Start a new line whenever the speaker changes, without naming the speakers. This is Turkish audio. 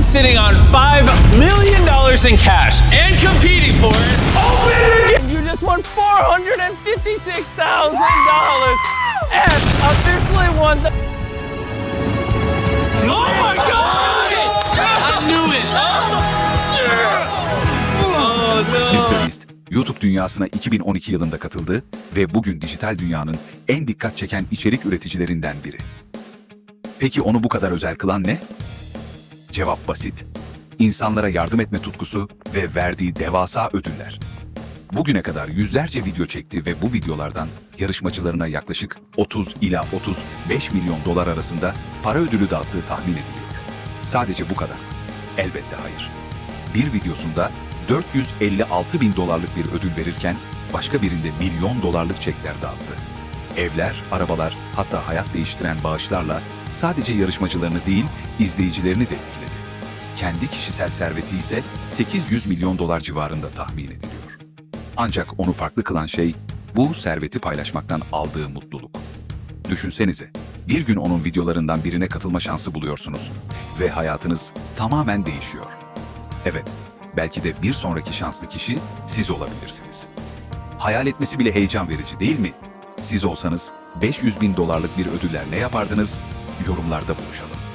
even sitting on $5 million in cash and competing for it. And you just won $456,000 and officially won the. Oh my God! I knew it! Oh no!
Mr. Beast, YouTube dünyasına 2012 yılında katıldı ve bugün dijital dünyanın en dikkat çeken içerik üreticilerinden biri. Peki onu bu kadar özel kılan ne? Cevap basit. İnsanlara yardım etme tutkusu ve verdiği devasa ödüller. Bugüne kadar yüzlerce video çekti ve bu videolardan yarışmacılarına yaklaşık 30 ila 35 milyon dolar arasında para ödülü dağıttığı tahmin ediliyor. Sadece bu kadar? Elbette hayır. Bir videosunda 456 bin dolarlık bir ödül verirken başka birinde milyon dolarlık çekler dağıttı. Evler, arabalar, hatta hayat değiştiren bağışlarla sadece yarışmacılarını değil, izleyicilerini de etkiledi. Kendi kişisel serveti ise 800 milyon dolar civarında tahmin ediliyor. Ancak onu farklı kılan şey bu serveti paylaşmaktan aldığı mutluluk. Düşünsenize, bir gün onun videolarından birine katılma şansı buluyorsunuz ve hayatınız tamamen değişiyor. Evet, belki de bir sonraki şanslı kişi siz olabilirsiniz. Hayal etmesi bile heyecan verici değil mi? Siz olsanız 500 bin dolarlık bir ödüller ne yapardınız? Yorumlarda buluşalım.